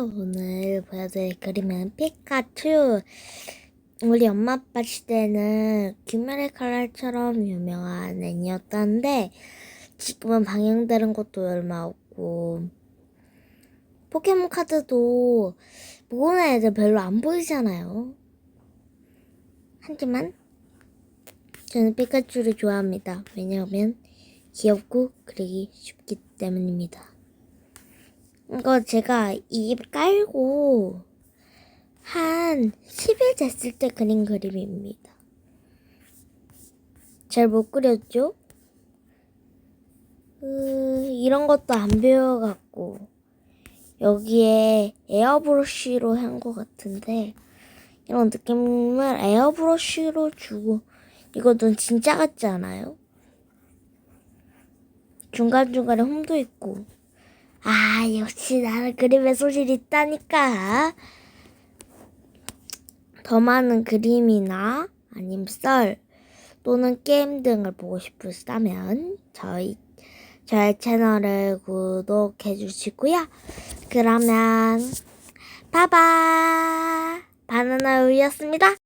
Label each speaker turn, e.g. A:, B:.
A: 오늘 보여드릴 그림은 피카츄. 우리 엄마 아빠 시대는 귀멸의 칼날처럼 유명한 애니였다는데 지금은 방영되는 것도 얼마 없고 포켓몬 카드도 모으는 애들 별로 안 보이잖아요. 하지만 저는 피카츄를 좋아합니다. 왜냐하면 귀엽고 그리기 쉽기 때문입니다. 이거 제가 입 깔고 한 10일 됐을 때 그린 그림입니다. 잘 못 그렸죠? 으, 이런 것도 안 배워갖고 여기에 에어브러쉬로 한 것 같은데 이런 느낌을 에어브러쉬로 주고 이거 눈 진짜 같지 않아요? 중간중간에 홈도 있고 아, 역시 나는 그림에 소질이 있다니까. 더 많은 그림이나 아님 썰 또는 게임 등을 보고 싶으시다면 저희 저의 채널을 구독해 주시고요. 그러면 바바 바나나 우유였습니다.